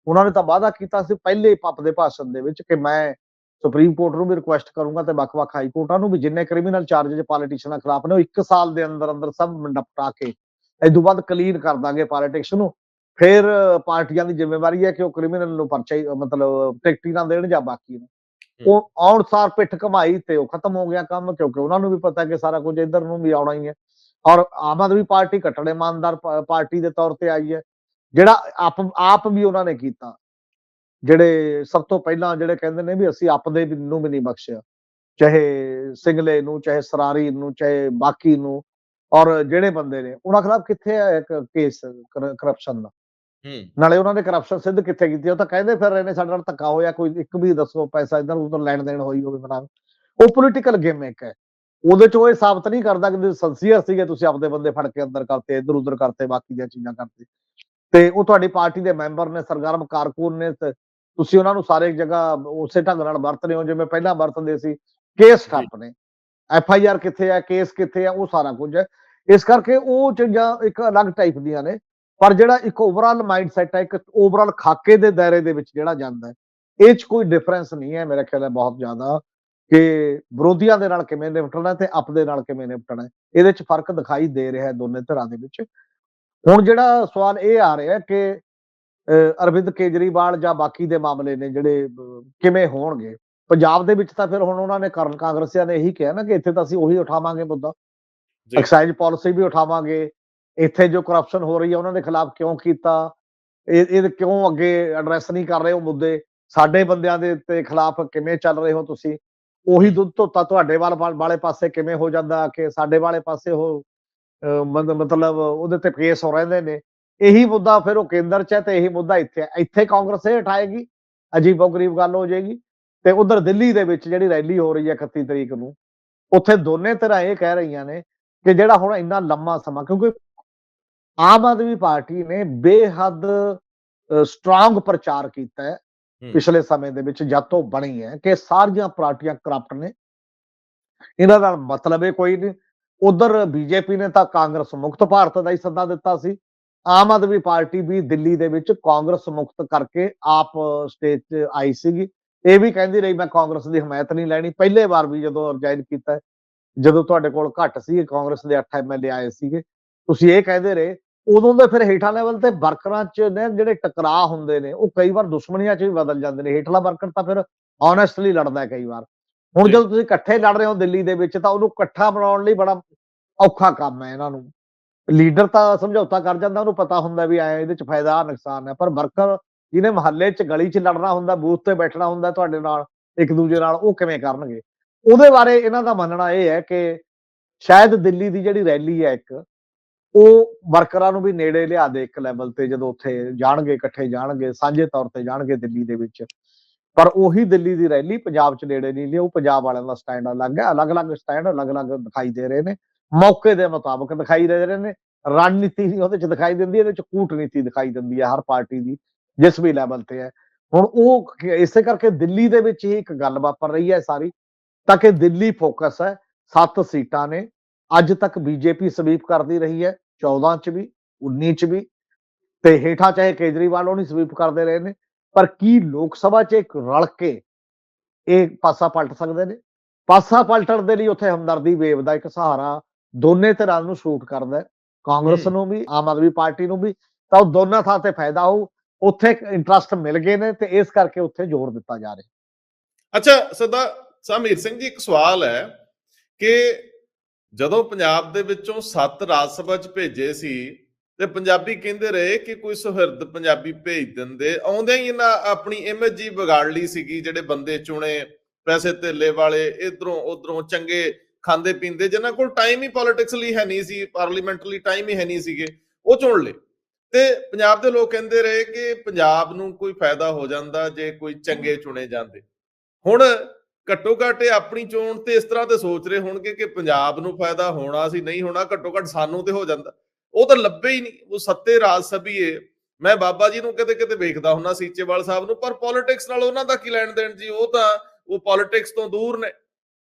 ਉਹਨਾਂ ਨੇ ਤਾਂ ਵਾਅਦਾ ਕੀਤਾ ਸੀ ਪਹਿਲੇ ਪੱਪ ਦੇ ਭਾਸ਼ਣ ਦੇ ਵਿੱਚ ਕਿ ਮੈਂ ਸੁਪਰੀਮ ਕੋਰਟ ਨੂੰ ਵੀ ਰਿਕੁਐਸਟ ਕਰੂੰਗਾ ਤੇ ਵੱਖ-ਵੱਖ ਹਾਈ ਕੋਰਟਾਂ ਨੂੰ ਵੀ ਜਿੰਨੇ ਕ੍ਰਿਮੀਨਲ ਚਾਰजेस ਪੋਲੀਟੀਸ਼ੀਅਨਾਂ ਖਿਲਾਫ ਨੇ ਉਹ 1 ਸਾਲ ਦੇ ਅੰਦਰ ਅੰਦਰ ਸਭ ਨਿਪਟਾ ਕੇ ਇਸ ਤੋਂ ਬਾਅਦ ਕਲੀਨ ਕਰ ਦਾਂਗੇ ਪੋਲੀਟਿਕਸ ਨੂੰ। ਫਿਰ ਪਾਰਟੀਆਂ ਦੀ ਜ਼ਿੰਮੇਵਾਰੀ ਹੈ ਕਿ ਉਹ ਕ੍ਰਿਮੀਨਲ ਨੂੰ ਪਰਚਾ ਮਤਲਬ ਟਿਕਟ ਨਾ ਦੇਣ ਜਾਂ ਬਾਕੀ ਨੂੰ। ਉਹ ਆਉਣ ਸਾਰ ਪਿੱਠ ਕਮਾਈ ਤੇ ਉਹ ਖਤਮ ਹੋ ਗਿਆ ਕੰਮ ਕਿਉਂਕਿ ਉਹਨਾਂ ਨੂੰ ਵੀ ਪਤਾ ਕਿ ਸਾਰਾ ਕੁਝ ਇੱਧਰ ਨੂੰ ਵੀ ਆਉਣਾ ਹੀ ਹੈ। ਔਰ ਆਮ ਆਦਮੀ ਪਾਰਟੀ ਘਟੜੇ ਇਮਾਨਦਾਰ ਪਾਰਟੀ ਦੇ ਤੌਰ ਤੇ ਆਈ ਹੈ। ਜਿਹੜਾ ਆਪ ਆਪ ਵੀ ਉਹਨਾਂ ਨੇ ਕੀਤਾ। ਜਿਹੜੇ ਸਭ ਤੋਂ ਪਹਿਲਾਂ ਜਿਹੜੇ ਕਹਿੰਦੇ ਨੇ ਵੀ ਅਸੀਂ ਆਪਦੇ ਨੂੰ ਵੀ ਨਹੀਂ ਬਖਸ਼ਿਆ। ਚਾਹੇ ਸਿੰਗਲੇ ਨੂੰ ਚਾਹੇ ਸਰਾਰੀ ਨੂੰ ਚਾਹੇ ਬਾਕੀ ਨੂੰ ਔਰ ਜਿਹੜੇ ਬੰਦੇ ਨੇ ਉਹਨਾਂ ਖਿਲਾਫ ਕਿੱਥੇ ਹੈ ਇੱਕ ਕੇਸ ਕਰਪਸ਼ਨ ਦਾ? ਹੂੰ। ਨਾਲੇ ਉਹਨਾਂ ਨੇ ਕਰਪਸ਼ਨ ਸਿੱਧ ਕਿੱਥੇ ਕੀਤੀ ਉਹ ਤਾਂ ਕਹਿੰਦੇ ਫਿਰ ਰਹੇ ਨੇ ਸਾਡੇ ਨਾਲ ਧੱਕਾ ਹੋਇਆ ਕੋਈ ਇੱਕ ਵੀ ਦੱਸੋ ਪੈਸਾ ਇਧਰ ਉਧਰ ਲੈਣ ਦੇਣ ਹੋਈ ਹੋਵੇ ਬਣਾ ਉਹ ਪੋਲੀਟੀਕਲ ਗੇਮ ਇੱਕ। ਹੈ ਉਹਦੇ ਚ ਉਹ ਇਹ ਸਾਬਤ ਨਹੀਂ ਕਰਦਾ ਕਿ ਤੁਸੀਂ ਸੰਸੀਅਰ ਸੀਗੇ ਤੁਸੀਂ ਆਪਦੇ ਬੰਦੇ ਫੜ ਕੇ ਅੰਦਰ ਕਰਤੇ ਇਧਰ ਉਧਰ ਕਰਤੇ ਬਾਕੀ ਦੀਆਂ ਚੀਜ਼ਾਂ ਕਰਤੇ। ਤੇ ਉਹ ਤੁਹਾਡੀ ਪਾਰਟੀ ਦੇ ਮੈਂਬਰ ਨੇ ਸਰਗਰਮ ਕਾਰਕੁਨ ਨੇ ਤੁਸੀਂ ਉਹਨਾਂ ਨੂੰ ਸਾਰੇ ਜਗ੍ਹਾ ਉਸੇ ਢੰਗ ਨਾਲ ਵਰਤ ਰਹੇ ਹੋ ਜਿਵੇਂ ਪਹਿਲਾਂ ਵਰਤਦੇ ਸੀ ਕੇਸ ਠੱਪ ਨੇ। ਐਫ ਆਈ ਆਰ ਕਿੱਥੇ ਹੈ ਕੇਸ ਕਿੱਥੇ ਹੈ ਉਹ ਸਾਰਾ ਕੁਝ ਹੈ। ਇਸ ਕਰਕੇ ਉਹ ਚੀਜ਼ਾਂ ਇੱਕ ਅਲੱਗ ਟਾਈਪ ਦੀਆਂ ਨੇ ਪਰ ਜਿਹੜਾ ਇੱਕ ਓਵਰਆਲ ਮਾਈਂਡ ਸੈਟ ਹੈ ਇੱਕ ਓਵਰਆਲ ਖਾਕੇ ਦੇ ਦਾਇਰੇ ਦੇ ਵਿੱਚ ਜਿਹੜਾ ਜਾਂਦਾ ਹੈ ਇਹ ਚ ਕੋਈ ਡਿਫਰੈਂਸ ਨਹੀਂ ਹੈ ਮੇਰੇ ਖਿਆਲ ਹੈ ਬਹੁਤ ਜ਼ਿਆਦਾ ਕਿ ਵਿਰੋਧੀਆਂ ਦੇ ਨਾਲ ਕਿਵੇਂ ਨਿਪਟਣਾ ਤੇ ਆਪਦੇ ਨਾਲ ਕਿਵੇਂ ਨਿਪਟਣਾ। ਇਹਦੇ ਚ ਫ਼ਰਕ ਦਿਖਾਈ ਦੇ ਰਿਹਾ ਹੈ ਦੋਨੇ ਧਿਰਾਂ ਦੇ ਵਿੱਚ। ਹੁਣ ਜਿਹੜਾ ਸਵਾਲ ਇਹ ਆ ਰਿਹਾ ਕਿ ਅਰਵਿੰਦ ਕੇਜਰੀਵਾਲ ਜਾਂ ਬਾਕੀ ਦੇ ਮਾਮਲੇ ਨੇ ਜਿਹੜੇ ਕਿਵੇਂ ਹੋਣਗੇ? ਪੰਜਾਬ ਦੇ ਵਿੱਚ ਤਾਂ ਫਿਰ ਹੁਣ ਉਹਨਾਂ ਨੇ ਕਰਨ ਕਾਂਗਰਸੀਆਂ ਨੇ ਇਹੀ ਕਿਹਾ ਨਾ ਕਿ ਇੱਥੇ ਤਾਂ ਅਸੀਂ ਉਹੀ ਉਠਾਵਾਂਗੇ ਮੁੱਦਾ। ਐਕਸਾਈਜ਼ ਪਾਲਿਸੀ ਵੀ ਉਠਾਵਾਂਗੇ। ਇੱਥੇ ਜੋ ਕਰਪਸ਼ਨ ਹੋ ਰਹੀ ਹੈ ਉਹਨਾਂ ਦੇ ਖਿਲਾਫ ਕਿਉਂ ਕੀਤਾ? ਇਹ ਇਹ ਕਿਉਂ ਅੱਗੇ ਐਡਰੈਸ ਨਹੀਂ ਕਰ ਰਹੇ ਉਹ ਮੁੱਦੇ? ਸਾਡੇ ਬੰਦਿਆਂ ਦੇ ਤੇ ਖਿਲਾਫ ਕਿਵੇਂ ਚੱਲ ਰਹੇ ਹੋ ਤੁਸੀਂ? ਉਹੀ ਦੁੱਧ ਧੋਤਾ ਤੁਹਾਡੇ ਵੱਲ ਵੱਲ- ਪਾਸੇ ਕਿਵੇਂ ਹੋ ਜਾਂਦਾ ਕਿ ਸਾਡੇ ਵਾਲੇ ਪਾਸੇ ਉਹ ਮਤਲਬ ਉਹਦੇ ਤੇ ਕੇਸ ਹੋ ਰਹਿੰਦੇ ਨੇ। ਇਹੀ ਮੁੱਦਾ ਫਿਰ ਉਹ ਕੇਂਦਰ 'ਚ ਹੈ ਤੇ ਇਹੀ ਮੁੱਦਾ ਇੱਥੇ ਹੈ। ਇੱਥੇ ਕਾਂਗਰਸ ਇਹ ਉਠਾਏਗੀ ਅਜੀਬੋ ਗਰੀਬ ਗੱਲ ਹੋ ਜਾਏਗੀ ਤੇ ਉਧਰ ਦਿੱਲੀ ਦੇ ਵਿੱਚ ਜਿਹੜੀ ਰੈਲੀ ਹੋ ਰਹੀ ਹੈ 31 ਤਰੀਕ ਨੂੰ ਉੱਥੇ ਦੋਨੇ ਤਰ੍ਹਾਂ ਇਹ ਕਹਿ ਰਹੀਆਂ ਨੇ ਕਿ ਜਿਹੜਾ ਹੁਣ ਇੰਨਾ ਲੰਮਾ ਸਮਾਂ ਕਿਉਂਕਿ ਆਮ ਆਦਮੀ ਪਾਰਟੀ ਨੇ ਬੇਹੱਦ ਸਟਰੋਂਗ ਪ੍ਰਚਾਰ ਕੀਤਾ ਹੈ। ਪਿਛਲੇ ਸਮੇਂ ਦੇ ਵਿੱਚ ਜਦ ਤੋਂ ਬਣੀ ਹੈ ਕਿ ਸਾਰੀਆਂ ਪਾਰਟੀਆਂ ਕਰਪਟ ਨੇ। ਇਹਨਾਂ ਦਾ ਮਤਲਬ ਇਹ ਕੋਈ ਨਹੀਂ ਉਧਰ ਬੀਜੇਪੀ ਨੇ ਤਾਂ ਕਾਂਗਰਸ ਮੁਕਤ ਭਾਰਤ ਦਾ ਹੀ ਸੱਦਾ ਦਿੱਤਾ ਸੀ। ਆਮ ਆਦਮੀ ਪਾਰਟੀ ਵੀ ਦਿੱਲੀ ਦੇ ਵਿੱਚ ਕਾਂਗਰਸ ਮੁਕਤ ਕਰਕੇ ਆਪ ਸਟੇਜ 'ਚ ਆਈ ਸੀਗੀ। ਇਹ ਵੀ ਕਹਿੰਦੀ ਰਹੀ ਮੈਂ ਕਾਂਗਰਸ ਦੀ ਹਮਾਇਤ ਨਹੀਂ ਲੈਣੀ। ਪਹਿਲੇ ਵਾਰ ਵੀ ਜਦੋਂ ਰਿਜ਼ਾਈਨ ਕੀਤਾ ਜਦੋਂ ਤੁਹਾਡੇ ਕੋਲ ਘੱਟ ਸੀ ਕਾਂਗਰਸ ਦੇ 8 ਐਮਐਲਏ ਆਏ ਸੀਗੇ ਤੁਸੀਂ ਇਹ ਕਹਿੰਦੇ ਰਹੇ ਉਦੋਂ ਦੇ ਫਿਰ ਹੇਠਾਂ ਲੈਵਲ ਤੇ ਵਰਕਰਾਂ 'ਚ ਨੇ ਜਿਹੜੇ ਟਕਰਾਅ ਹੁੰਦੇ ਨੇ ਉਹ ਕਈ ਵਾਰ ਦੁਸ਼ਮਣੀਆਂ 'ਚ ਵੀ ਬਦਲ ਜਾਂਦੇ ਨੇ। ਹੇਠਲਾ ਵਰਕਰ ਤਾਂ ਫਿਰ ਓਨੈਸਟਲੀ ਲੜਦਾ ਹੈ ਕਈ ਵਾਰ। ਹੁਣ। ਜਦੋਂ ਤੁਸੀਂ ਇਕੱਠੇ ਲੜ ਰਹੇ ਹੋ ਦਿੱਲੀ ਦੇ ਵਿੱਚ ਤਾਂ ਉਹਨੂੰ ਇਕੱਠਾ ਬਣਾਉਣ ਲਈ ਬੜਾ ਔਖਾ ਕੰਮ ਹੈ ਇਹਨਾਂ ਨੂੰ। ਲੀਡਰ ਤਾਂ ਸਮਝੌਤਾ ਕਰ ਜਾਂਦਾ, ਉਹਨੂੰ ਪਤਾ ਹੁੰਦਾ ਵੀ ਐ ਇਹਦੇ 'ਚ ਫਾਇਦਾ ਨੁਕਸਾਨ ਹੈ, ਪਰ ਵਰਕਰ ਜਿਹਨੇ ਮਹੱਲੇ 'ਚ ਗਲੀ 'ਚ ਲੜਨਾ ਹੁੰਦਾ, ਬੂਥ ਤੇ ਬੈਠਣਾ ਹੁੰਦਾ ਤੁਹਾਡੇ ਨਾਲ, ਇੱਕ ਦੂਜੇ ਨਾਲ, ਉਹ ਕਿਵੇਂ ਕਰਨਗੇ? ਉਹਦੇ ਬਾਰੇ ਇਹਨਾਂ ਦਾ ਮੰਨਣਾ ਇਹ ਹੈ ਕਿ ਸ਼ਾਇਦ ਦਿੱਲੀ ਦੀ ਜਿਹੜੀ ਰੈਲੀ ਹੈ ਇੱਕ, ਉਹ ਵਰਕਰਾਂ ਨੂੰ ਵੀ ਨੇੜੇ ਲਿਆ ਦੇ ਇੱਕ ਲੈਵਲ ਤੇ, ਜਦੋਂ ਉੱਥੇ ਜਾਣਗੇ, ਇਕੱਠੇ ਜਾਣਗੇ, ਸਾਂਝੇ ਤੌਰ ਤੇ ਜਾਣਗੇ ਦਿੱਲੀ ਦੇ ਵਿੱਚ। ਪਰ ਉਹੀ ਦਿੱਲੀ ਦੀ ਰੈਲੀ ਪੰਜਾਬ 'ਚ ਨੇੜੇ ਨਹੀਂ ਲਿਆ ਉਹ ਪੰਜਾਬ ਵਾਲਿਆਂ ਦਾ ਸਟੈਂਡ ਅਲੱਗ ਹੈ, ਅਲੱਗ-ਅਲੱਗ ਸਟੈਂਡ ਅਲੱਗ-ਅਲੱਗ ਦਿਖਾਈ ਦੇ ਰਹੇ ਨੇ। ਮੌਕੇ ਦੇ ਮੁਤਾਬਕ ਦਿਖਾਈ ਦੇ ਰਹੇ ਨੇ। ਰਣਨੀਤੀ ਨਹੀਂ ਉਹਦੇ 'ਚ ਦਿਖਾਈ ਦਿੰਦੀ ਇਹਦੇ 'ਚ ਕੂਟਨੀਤੀ ਦਿਖਾਈ ਦਿੰਦੀ ਹੈ ਹਰ ਪਾਰਟੀ ਦੀ, ਜਿਸ ਵੀ ਲੈਵਲ ਤੇ ਹੈ। ਹੁਣ ਉਹ ਇਸੇ ਕਰਕੇ ਦਿੱਲੀ ਦੇ ਵਿੱਚ ਹੀ ਇੱਕ ਗੱਲ ਵਾਪਰ ਰਹੀ ਹੈ ਸਾਰੀ, ਤਾਂ ਕਿ ਦਿੱਲੀ ਫੋਕਸ ਹੈ, ਸੱਤ ਸੀਟਾਂ ਨੇ, ਅੱਜ ਤੱਕ ਬੀਜੇਪੀ ਸਵੀਪ ਕਰਦੀ ਰਹੀ ਹੈ 14 ਚ ਵੀ 19 ਚ ਵੀ, ਤੇ ਹੇਠਾਂ ਚਾਹੇ ਕੇਜਰੀਵਾਲ ਉਹ ਨਹੀਂ ਸਵੀਪ ਕਰਦੇ ਰਹੇ ਨੇ, ਪਰ ਕੀ ਲੋਕ ਸਭਾ 'ਚ ਇੱਕ ਰਲ ਕੇ ਇਹ ਪਾਸਾ ਪਲਟ ਸਕਦੇ ਨੇ? ਪਾਸਾ ਪਲਟਣ ਦੇ ਲਈ ਉੱਥੇ ਹਮਦਰਦੀ ਵੇਵ ਦਾ ਇੱਕ ਸਹਾਰਾ ਦੋਨੇ ਤਰ੍ਹਾਂ ਨੂੰ ਸ਼ੂਟ ਕਰਦਾ ਹੈ। ਕਾਂਗਰਸ ਹੂੰ। ਨੂੰ ਵੀ ਆਮ ਆਦਮੀ ਪਾਰਟੀ ਨੂੰ ਵੀ ਤਾਂ ਉਹ ਦੋਨਾਂ ਥਾਂ ਤੇ ਫਾਇਦਾ ਹੋਊ। ਉੱਥੇ ਇੰਟਰਸਟ ਮਿਲ ਗਏ ਨੇ ਤੇ ਇਸ ਕਰਕੇ ਉੱਥੇ ਜ਼ੋਰ ਦਿੱਤਾ ਜਾ ਰਿਹਾ। ਅੱਛਾ ਸਦਾ ਸਮੀਰ ਸਿੰਘ ਜੀ ਇੱਕ ਸਵਾਲ ਹੈ ਕਿ ਜਦੋਂ ਪੰਜਾਬ ਦੇ ਵਿੱਚੋਂ 7 ਰਾਜ ਸਭਾ ਚ ਭੇਜੇ ਸੀ ਤੇ ਪੰਜਾਬੀ ਕਹਿੰਦੇ ਰਹੇ ਕਿ ਕੋਈ ਸੁਹਿਰਦ ਪੰਜਾਬੀ ਭੇਜ ਦਿੰਦੇ ਆਉਂਦਿਆਂ ਹੀ ਇਹਨਾਂ ਆਪਣੀ ਇਮੇਜ ਜੀ ਵਿਗਾੜ ਲਈ ਸੀਗੀ ਜਿਹੜੇ ਬੰਦੇ ਚੁਣੇ ਪੈਸੇ ਧੇਲੇ ਵਾਲੇ ਇਧਰੋਂ ਉਧਰੋਂ ਚੰਗੇ ਖਾਂਦੇ ਪੀਂਦੇ, ਜਿਨ੍ਹਾਂ ਕੋਲ ਟਾਈਮ ਹੀ ਪੋਲਿਟਿਕਸ ਲਈ ਹੈ ਨਹੀਂ ਸੀ ਪਾਰਲੀਮੈਂਟ ਲਈ ਟਾਈਮ ਹੀ ਹੈ ਨਹੀਂ ਸੀਗੇ, ਉਹ ਚੁਣ ਲਏ। ਤੇ ਪੰਜਾਬ ਦੇ ਲੋਕ ਕਹਿੰਦੇ ਰਹੇ ਕਿ ਪੰਜਾਬ ਨੂੰ ਕੋਈ ਫਾਇਦਾ ਹੋ ਜਾਂਦਾ ਜੇ ਕੋਈ ਚੰਗੇ ਚੁਣੇ ਜਾਂਦੇ। ਹੁਣ ਘੱਟੋ ਘੱਟ ਇਹ ਆਪਣੀ ਚੋਣ ਤੇ ਇਸ ਤਰ੍ਹਾਂ ਤੇ ਸੋਚ ਰਹੇ ਹੋਣਗੇ ਕਿ ਪੰਜਾਬ ਨੂੰ ਫਾਇਦਾ ਹੋਣਾ ਸੀ, ਨਹੀਂ ਹੋਣਾ, ਘੱਟੋ ਘੱਟ ਸਾਨੂੰ ਤੇ ਹੋ ਜਾਂਦਾ। ਉਹ ਤਾਂ ਲੱਭੇ ਹੀ ਨਹੀਂ, ਉਹ ਸੱਤੇ ਰਾਜ ਸਭੀਏ। ਮੈਂ ਬਾਬਾ ਜੀ ਨੂੰ ਕਿਤੇ ਕਿਤੇ ਵੇਖਦਾ ਹੁੰਦਾ, ਸੀਚੇਵਾਲ ਸਾਹਿਬ ਨੂੰ, ਪਰ ਪੋਲਿਟਿਕਸ ਨਾਲ ਉਹਨਾਂ ਦਾ ਕੀ ਲੈਣ ਦੇਣ ਜੀ? ਉਹ ਤਾਂ, ਉਹ ਪੋਲਿਟਿਕਸ ਤੋਂ ਦੂਰ ਨੇ।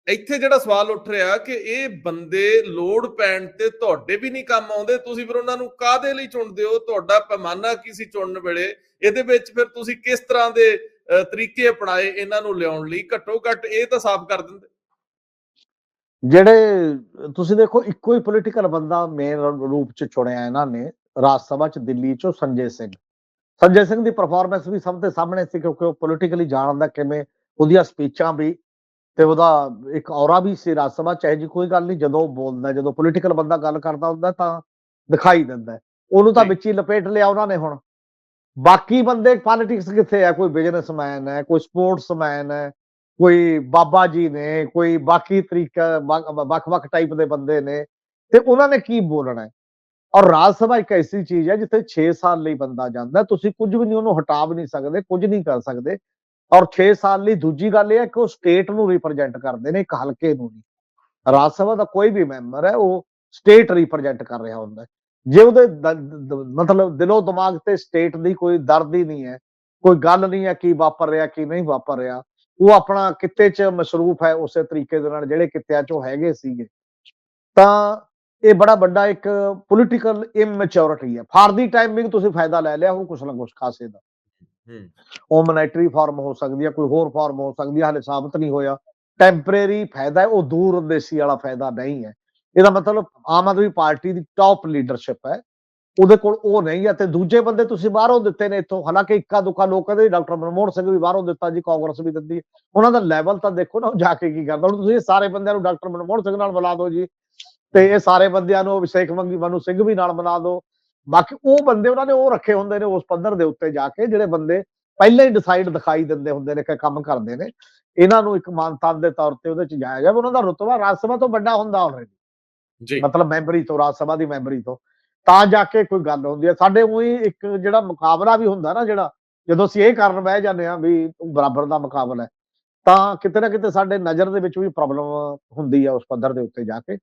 ਇੱਥੇ ਜਿਹੜਾ ਸਵਾਲ ਉੱਠ ਰਿਹਾ ਕਿ ਇਹ ਬੰਦੇ ਲੋੜ ਪੈਣ ਤੇ ਤੁਹਾਡੇ ਵੀ ਨਹੀਂ ਕੰਮ ਆਉਂਦੇ ਤੁਸੀਂ ਫਿਰ ਉਹਨਾਂ ਨੂੰ ਕਾਦੇ ਲਈ ਚੁਣਦੇ ਹੋ? ਤੁਹਾਡਾ ਪੈਮਾਨਾ ਕੀ ਸੀ ਚੁਣਨ ਵੇਲੇ? ਇਹਦੇ ਵਿੱਚ ਫਿਰ ਤੁਸੀਂ ਕਿਸ ਤਰ੍ਹਾਂ ਦੇ ਅਹ, ਤਰੀਕੇ ਅਪਣਾਏ ਇਹਨਾਂ ਨੂੰ ਲਿਆਉਣ ਲਈ? ਘੱਟੋ ਘੱਟ ਇਹ ਤਾਂ ਸਾਫ਼ ਕਰ ਦਿੰਦੇ। ਜਿਹੜੇ ਤੁਸੀਂ ਦੇਖੋ ਇੱਕੋ ਹੀ ਪੋਲੀਟੀਕਲ ਬੰਦਾ ਮੇਨ ਰੂਪ ਚ ਚੁਣਿਆ ਇਹਨਾਂ ਨੇ ਰਾਜ ਸਭਾ ਚ ਦਿੱਲੀ ਚੋਂ ਸੰਜੇ ਸਿੰਘ। ਸੰਜੇ ਸਿੰਘ ਦੀ ਪਰਫਾਰਮੈਂਸ ਵੀ ਸਭ ਦੇ ਸਾਹਮਣੇ ਸੀ ਕਿਉਂਕਿ ਉਹ ਪੋਲੀਟੀਕਲੀ ਜਾਣਦਾ ਕਿਵੇਂ ਉਹਦੀਆਂ ਸਪੀਚਾਂ ਵੀ ਤੇ ਉਹਦਾ ਇੱਕ ਔਰਾ ਵੀ ਸੀ ਰਾਜ ਸਭਾ ਚਾਹੇ ਜੀ ਕੋਈ ਗੱਲ ਨਹੀਂ ਜਦੋਂ ਉਹ ਬੋਲਦਾ ਜਦੋਂ ਪੋਲੀਟੀਕਲ ਬੰਦਾ ਗੱਲ ਕਰਦਾ ਹੁੰਦਾ ਤਾਂ ਦਿਖਾਈ ਦਿੰਦਾ। ਉਹਨੂੰ ਤਾਂ। ਵਿੱਚ ਹੀ ਲਪੇਟ ਲਿਆ ਉਹਨਾਂ ਨੇ ਹੁਣ। ਬਾਕੀ ਬੰਦੇ ਪੋਲਿਟਿਕਸ ਕਿੱਥੇ ਹੈ? ਕੋਈ ਬਿਜ਼ਨਸਮੈਨ ਹੈ ਕੋਈ ਸਪੋਰਟਸਮੈਨ ਹੈ ਕੋਈ ਬਾਬਾ ਜੀ ਨੇ ਕੋਈ ਬਾਕੀ ਤਰੀਕਾ ਵੱਖ- ਵੱਖ-ਵੱਖ ਟਾਈਪ ਦੇ ਬੰਦੇ ਨੇ। ਤੇ ਉਹਨਾਂ ਨੇ ਕੀ ਬੋਲਣਾ ਹੈ? ਔਰ ਰਾਜ ਸਭਾ ਇੱਕ ਐਸੀ ਚੀਜ਼ ਹੈ ਜਿੱਥੇ 6 ਸਾਲ ਲਈ ਬੰਦਾ ਜਾਂਦਾ ਤੁਸੀਂ ਕੁਝ ਵੀ ਨਹੀਂ ਉਹਨੂੰ ਹਟਾ ਵੀ ਨਹੀਂ ਸਕਦੇ ਕੁਝ ਨਹੀਂ ਕਰ ਸਕਦੇ। ਔਰ 6 ਸਾਲ ਲਈ ਦੂਜੀ ਗੱਲ ਇਹ ਹੈ ਕਿ ਉਹ ਸਟੇਟ ਨੂੰ ਰਿਪਰੈਜ਼ੈਂਟ ਕਰਦੇ ਨੇ ਇੱਕ ਹਲਕੇ ਨੂੰ ਨਹੀਂ ਰਾਜ ਸਭਾ ਦਾ ਕੋਈ ਵੀ ਮੈਂਬਰ ਹੈ, ਉਹ ਸਟੇਟ ਰਿਪਰੈਜ਼ੈਂਟ ਕਰ ਰਿਹਾ ਹੁੰਦਾ ਜੇ ਉਹਦੇ ਮਤਲਬ ਦਿਲੋਂ ਦਿਮਾਗ ਤੇ ਸਟੇਟ ਦੀ ਕੋਈ ਦਰਦ ਹੀ ਨਹੀਂ ਹੈ, ਕੋਈ ਗੱਲ ਨਹੀਂ ਹੈ ਕੀ ਵਾਪਰ ਰਿਹਾ, ਕੀ ਨਹੀਂ ਵਾਪਰ ਰਿਹਾ, ਉਹ ਆਪਣਾ ਕਿੱਤੇ 'ਚ ਮਸਰੂਫ ਹੈ, ਉਸੇ ਤਰੀਕੇ ਦੇ ਨਾਲ ਜਿਹੜੇ ਕਿੱਤਿਆਂ 'ਚੋਂ ਹੈਗੇ ਸੀਗੇ, ਤਾਂ ਇਹ ਬੜਾ ਵੱਡਾ ਇੱਕ ਪੋਲੀਟੀਕਲ ਇਮੈਚੁਰਿਟੀ ਹੈ। ਫਾਰ ਦੀ ਟਾਈਮਿੰਗ ਤੁਸੀਂ ਫਾਇਦਾ ਲੈ ਲਿਆ ਉਹ ਕੁਛ ਨਾ ਕੁਛ ਖਾਸੇ ਦਾ। ਉਹ ਮੋਨੈਟਰੀ ਫਾਰਮ ਹੋ ਸਕਦੀ ਹੈ ਕੋਈ ਹੋਰ ਫਾਰਮ ਹੋ ਸਕਦੀ ਹੈ ਹਾਲੇ ਸਾਬਤ ਨਹੀਂ ਹੋਇਆ। ਟੈਂਪਰੇਰੀ ਫਾਇਦਾ ਹੈ, ਉਹ ਦੂਰ ਉਦੇਸ਼ੀ ਵਾਲਾ ਫਾਇਦਾ ਨਹੀਂ ਹੈ। ਇਹਦਾ ਮਤਲਬ ਆਮ ਆਦਮੀ ਪਾਰਟੀ ਦੀ ਟੌਪ ਲੀਡਰਸ਼ਿਪ ਹੈ। ਉਹਦੇ ਕੋਲ ਉਹ ਨਹੀਂ ਹੈ ਤੇ ਦੂਜੇ ਬੰਦੇ ਤੁਸੀਂ ਬਾਹਰੋਂ ਦਿੱਤੇ ਨੇ ਇੱਥੋਂ। ਹਾਲਾਂਕਿ ਇੱਕਾ ਦੁੱਕਾ ਲੋਕ ਕਹਿੰਦੇ ਡਾਕਟਰ ਮਨਮੋਹਨ ਸਿੰਘ ਵੀ ਬਾਹਰੋਂ ਦਿੱਤਾ ਜੀ, ਕਾਂਗਰਸ ਵੀ ਦਿੰਦੀ ਉਹਨਾਂ ਦਾ ਲੈਵਲ ਤਾਂ ਦੇਖੋ ਨਾ ਉਹ ਜਾ ਕੇ ਕੀ ਕਰਦਾ। ਹੁਣ ਤੁਸੀਂ ਇਹ ਸਾਰੇ ਬੰਦਿਆਂ ਨੂੰ ਡਾਕਟਰ ਮਨਮੋਹਨ ਸਿੰਘ ਨਾਲ ਮਿਲਾ ਦਿਓ ਜੀ ਤੇ ਇਹ ਸਾਰੇ ਬੰਦਿਆਂ ਨੂੰ ਅਭਿਸ਼ੇਕ ਮੰਗੀ ਮਨੂ ਸਿੰਘ ਵੀ ਨਾਲ ਮਿਲਾ ਦਿਓ। ਬਾਕੀ ਉਹ ਬੰਦੇ ਉਹਨਾਂ ਨੇ ਉਹ ਰੱਖੇ ਹੁੰਦੇ ਨੇ ਉਸ ਪੱਧਰ ਦੇ ਉੱਤੇ ਜਾ ਕੇ ਜਿਹੜੇ ਬੰਦੇ ਪਹਿਲਾਂ ਹੀ ਡਿਸਾਈਡ ਦਿਖਾਈ ਦਿੰਦੇ ਹੁੰਦੇ ਨੇ ਕਿ ਕੰਮ ਕਰਦੇ ਨੇ। ਇਹਨਾਂ ਨੂੰ ਇੱਕ ਮਾਨਤਾ ਦੇ ਤੌਰ ਤੇ ਉਹਦੇ ਚ ਜਾਇਆ ਜਾਵੇ। ਉਹਨਾਂ ਦਾ ਰੁਤਬਾ ਰਾਜ ਸਭਾ ਤੋਂ ਵੱਡਾ ਹੁੰਦਾ ਆਲਰੇਡੀ ਜੀ। ਮਤਲਬ ਮੈਂਬਰੀ ਤੋਂ ਰਾਜ ਸਭਾ ਦੀ ਮੈਂਬਰੀ ਤੋਂ। ਤਾਂ ਜਾ ਕੇ ਕੋਈ ਗੱਲ ਹੁੰਦੀ ਹੈ। ਸਾਡੇ ਉਹੀ ਇੱਕ ਜਿਹੜਾ ਮੁਕਾਬਲਾ ਵੀ ਹੁੰਦਾ ਨਾ ਜਿਹੜਾ ਜਦੋਂ ਅਸੀਂ ਇਹ ਕਰਨ ਬਹਿ ਜਾਂਦੇ ਆ ਵੀ ਬਰਾਬਰ ਦਾ ਮੁਕਾਬਲਾ ਹੈ। ਤਾਂ ਕਿਤੇ ਨਾ ਕਿਤੇ ਸਾਡੇ ਨਜ਼ਰ ਦੇ ਵਿੱਚ ਵੀ ਪ੍ਰੋਬਲਮ ਹੁੰਦੀ ਹੈ ਉਸ ਪੱਧਰ ਦੇ ਉੱਤੇ ਜਾ ਕੇ।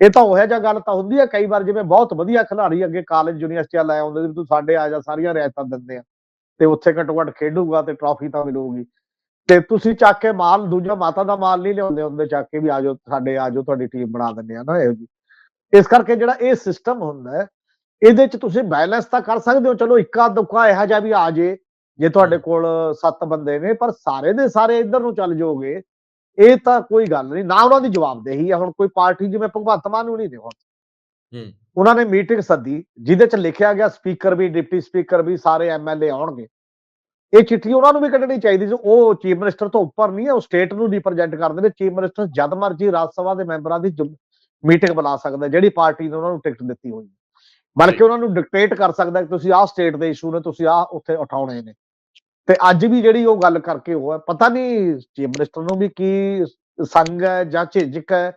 ਇਹ ਤਾਂ ਉਹੋ ਜਿਹਾ ਗੱਲ ਤਾਂ ਹੁੰਦੀ ਹੈ ਕਈ ਵਾਰ ਜਿਵੇਂ ਬਹੁਤ ਵਧੀਆ ਖਿਡਾਰੀ ਅੱਗੇ ਕਾਲਜ ਯੂਨੀਵਰਸਿਟੀਆਂ ਲੈ ਆਉਂਦੇ ਵੀ ਤੂੰ ਸਾਡੇ ਆ ਜਾ, ਸਾਰੀਆਂ ਰਿਆਇਤਾਂ ਦਿੰਦੇ ਆ। ਤੇ ਉੱਥੇ ਘੱਟੋ ਘੱਟ ਖੇਡੂਗਾ ਤੇ ਟਰਾਫੀ ਤਾਂ ਮਿਲੂਗੀ। ਤੇ ਤੁਸੀਂ ਚੱਕ ਕੇ ਮਾਲ, ਦੂਜਾ ਮਾਤਾ ਦਾ ਮਾਲ ਨਹੀਂ ਲਿਆਉਂਦੇ ਹੁੰਦੇ, ਚੱਕ ਕੇ ਵੀ ਆਜੋ ਸਾਡੇ ਆਜੋ ਤੁਹਾਡੀ ਟੀਮ ਬਣਾ ਦਿੰਦੇ ਆ ਨਾ, ਇਹੋ ਜੀ ਇਸ ਕਰਕੇ ਜਿਹੜਾ ਇਹ ਸਿਸਟਮ ਹੁੰਦਾ ਹੈ ਇਹਦੇ ਚ ਤੁਸੀਂ ਬੈਲੈਂਸ ਤਾਂ ਕਰ ਸਕਦੇ ਹੋ, ਚਲੋ ਇੱਕਾ ਦੁੱਕਾ ਇਹੋ ਜਿਹਾ ਵੀ ਆ ਜੇ। ਜੇ ਤੁਹਾਡੇ ਕੋਲ ਸੱਤ ਬੰਦੇ ਨੇ ਪਰ ਸਾਰੇ ਦੇ ਸਾਰੇ ਇੱਧਰ ਨੂੰ ਚੱਲ ਜਾਓਗੇ ਇਹ ਤਾਂ ਕੋਈ ਗੱਲ ਨਹੀਂ। ਨਾ ਉਹਨਾਂ ਦੀ ਜਵਾਬਦੇਹੀ ਹੈ ਹੁਣ ਕੋਈ ਪਾਰਟੀ ਜਿਵੇਂ ਭਗਵੰਤ ਮਾਨ ਨੂੰ ਨਹੀਂ ਦੇਖੋ ਹੂੰ। ਉਹਨਾਂ ਨੇ ਮੀਟਿੰਗ ਸੱਦੀ ਜਿਹਦੇ ਚ ਲਿਖਿਆ ਗਿਆ ਸਪੀਕਰ ਵੀ ਡਿਪਟੀ ਸਪੀਕਰ ਵੀ ਸਾਰੇ ਐਮਐਲਏ ਆਉਣਗੇ। ਇਹ ਚਿੱਠੀ ਉਹਨਾਂ ਨੂੰ ਵੀ ਕੱਢਣੀ ਚਾਹੀਦੀ ਸੀ। ਉਹ ਚੀਫ ਮਿਨਿਸਟਰ ਤੋਂ ਉੱਪਰ ਨਹੀਂ ਹੈ ਉਹ ਸਟੇਟ ਨੂੰ ਰਿਪਰੈਜ਼ੈਂਟ ਕਰਦੇ ਨੇ। ਚੀਫ ਮਿਨਿਸਟਰ ਜਦ ਮਰਜ਼ੀ ਰਾਜ ਸਭਾ ਦੇ ਮੈਂਬਰਾਂ ਦੀ ਮੀਟਿੰਗ ਬੁਲਾ ਸਕਦਾ ਜਿਹੜੀ ਪਾਰਟੀ ਨੇ ਉਹਨਾਂ ਨੂੰ ਟਿਕਟ ਦਿੱਤੀ ਹੋਈ ਹੈ। ਬਲਕਿ ਉਹਨਾਂ ਨੂੰ ਡਿਕਟੇਟ ਕਰ ਸਕਦਾ ਕਿ ਤੁਸੀਂ ਆਹ ਸਟੇਟ ਦੇ ਇਸ਼ੂ ਨੇ ਤੁਸੀਂ ਆਹ ਉੱਥੇ ਉਠਾਉਣੇ ਨੇ। ਤੇ ਅੱਜ ਵੀ ਜਿਹੜੀ ਉਹ ਗੱਲ ਕਰਕੇ ਉਹ ਹੈ ਪਤਾ ਨਹੀਂ ਚੀਫ ਮਿਨਿਸਟਰ ਨੂੰ ਵੀ ਕੀ ਸੰਗ ਹੈ ਜਾਂ ਝਿਜਕ ਹੈ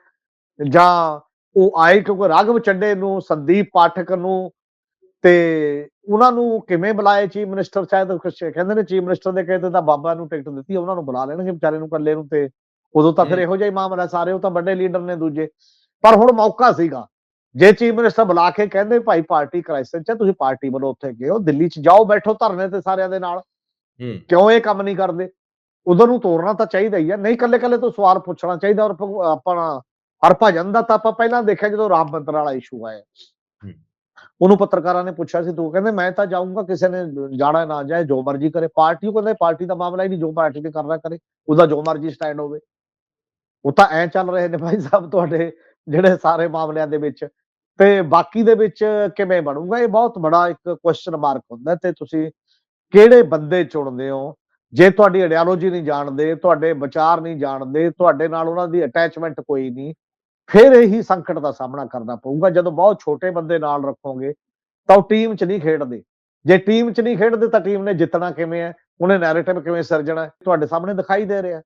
ਜਾਂ ਉਹ ਆਏ ਕਿਉਂਕਿ ਰਾਘਵ ਚੱਡੇ ਨੂੰ ਸੰਦੀਪ ਪਾਠਕ ਨੂੰ ਤੇ ਉਹਨਾਂ ਨੂੰ ਕਿਵੇਂ ਬੁਲਾਏ ਚੀਫ ਮਿਨਿਸਟਰ? ਸ਼ਾਇਦ ਕਹਿੰਦੇ ਨੇ ਚੀਫ ਮਿਨਿਸਟਰ ਦੇ ਕਹਿੰਦੇ ਤਾਂ ਬਾਬਾ ਨੂੰ ਟਿਕਟ ਦਿੱਤੀ ਉਹਨਾਂ ਨੂੰ ਬੁਲਾ ਲੈਣਗੇ ਵਿਚਾਰੇ ਨੂੰ ਇਕੱਲੇ ਨੂੰ ਤੇ ਉਦੋਂ ਤਾਂ ਫਿਰ। ਇਹੋ ਜਿਹਾ ਹੀ ਮਾਮਲਾ ਸਾਰੇ ਉਹ ਤਾਂ ਵੱਡੇ ਲੀਡਰ ਨੇ ਦੂਜੇ। ਪਰ ਹੁਣ ਮੌਕਾ ਸੀਗਾ ਜੇ ਚੀਫ ਮਿਨਿਸਟਰ ਬੁਲਾ ਕੇ ਕਹਿੰਦੇ ਭਾਈ ਪਾਰਟੀ ਕ੍ਰਾਈਸਿਸ ਚ ਤੁਸੀਂ ਪਾਰਟੀ ਵੱਲੋਂ ਉੱਥੇ ਗਏ ਹੋ ਦਿੱਲੀ ਚ ਜਾਓ ਬੈਠੋ ਧਰਨੇ ਤੇ ਸਾਰਿਆਂ ਦੇ ਨਾਲ। ਕਿਉਂ ਇਹ ਕੰਮ ਨਹੀਂ ਕਰਦੇ? ਉਧਰ ਨੂੰ ਤੋਰਨਾ ਤਾਂ ਚਾਹੀਦਾ ਹੀ ਆ ਨਹੀਂ ਕੱਲੇ ਕੱਲੇ ਤੋਂ ਸਵਾਲ ਪੁੱਛਣਾ ਚਾਹੀਦਾ ਔਰ ਆਪਣਾ ਹਰਭਜਨ ਦਾ ਤਾਂ ਆਪਾਂ ਪਹਿਲਾਂ ਦੇਖਿਆ ਜਦੋਂ ਰਾਮ ਮੰਦਰ ਵਾਲਾ ਇਸ਼ੂ ਆਇਆ। ਉਹਨੂੰ ਪੱਤਰਕਾਰਾਂ ਨੇ ਪੁੱਛਿਆ ਸੀ ਤੂੰ ਕਹਿੰਦੇ ਮੈਂ ਤਾਂ ਜਾਊਂਗਾ ਕਿਸੇ ਨੇ ਜਾਣਾ ਨਾ ਜਾਏ ਜੋ ਮਰਜ਼ੀ ਕਰੇ। ਪਾਰਟੀ ਉਹ ਕਹਿੰਦੇ ਪਾਰਟੀ ਦਾ ਮਾਮਲਾ ਹੀ ਨਹੀਂ ਜੋ ਪਾਰਟੀ ਨੇ ਕਰਨਾ ਕਰੇ ਉਹਦਾ ਜੋ ਮਰਜ਼ੀ ਸਟੈਂਡ ਹੋਵੇ। ਉਹ ਤਾਂ ਐ ਚੱਲ ਰਹੇ ਨੇ ਭਾਈ ਸਾਹਿਬ ਤੁਹਾਡੇ ਜਿਹੜੇ ਸਾਰੇ ਮਾਮਲਿਆਂ ਦੇ ਵਿੱਚ। ਤੇ ਬਾਕੀ ਦੇ ਵਿੱਚ ਕਿਵੇਂ ਬਣੂਗਾ? ਇਹ ਬਹੁਤ ਬੜਾ ਇੱਕ ਕੁਐਸਚਨ ਮਾਰਕ ਹੁੰਦਾ ਤੇ ਤੁਸੀਂ ਕਿਹੜੇ ਬੰਦੇ ਚੁਣਦੇ ਹੋ? ਜੇ ਤੁਹਾਡੀ ਆਈਡੀਓਲੋਜੀ ਨਹੀਂ ਜਾਣਦੇ, ਤੁਹਾਡੇ ਵਿਚਾਰ ਨਹੀਂ ਜਾਣਦੇ, ਤੁਹਾਡੇ ਨਾਲ ਉਹਨਾਂ ਦੀ ਅਟੈਚਮੈਂਟ ਕੋਈ ਨਹੀਂ, ਫਿਰ ਇਹੀ ਸੰਕਟ ਦਾ ਸਾਹਮਣਾ ਕਰਨਾ ਪਊਗਾ। ਜਦੋਂ ਬਹੁਤ ਛੋਟੇ ਬੰਦੇ ਨਾਲ ਰੱਖੋਗੇ, ਤਾਂ ਉਹ ਟੀਮ 'ਚ ਨਹੀਂ ਖੇਡਦੇ। ਜੇ ਟੀਮ 'ਚ ਨਹੀਂ ਖੇਡਦੇ ਤਾਂ ਟੀਮ ਨੇ ਜਿੱਤਣਾ ਕਿਵੇਂ ਹੈ? ਉਹਨੇ ਨੈਰੇਟਿਵ ਕਿਵੇਂ ਸਿਰਜਣਾ ਹੈ? ਤੁਹਾਡੇ ਸਾਹਮਣੇ ਦਿਖਾਈ ਦੇ ਰਿਹਾ।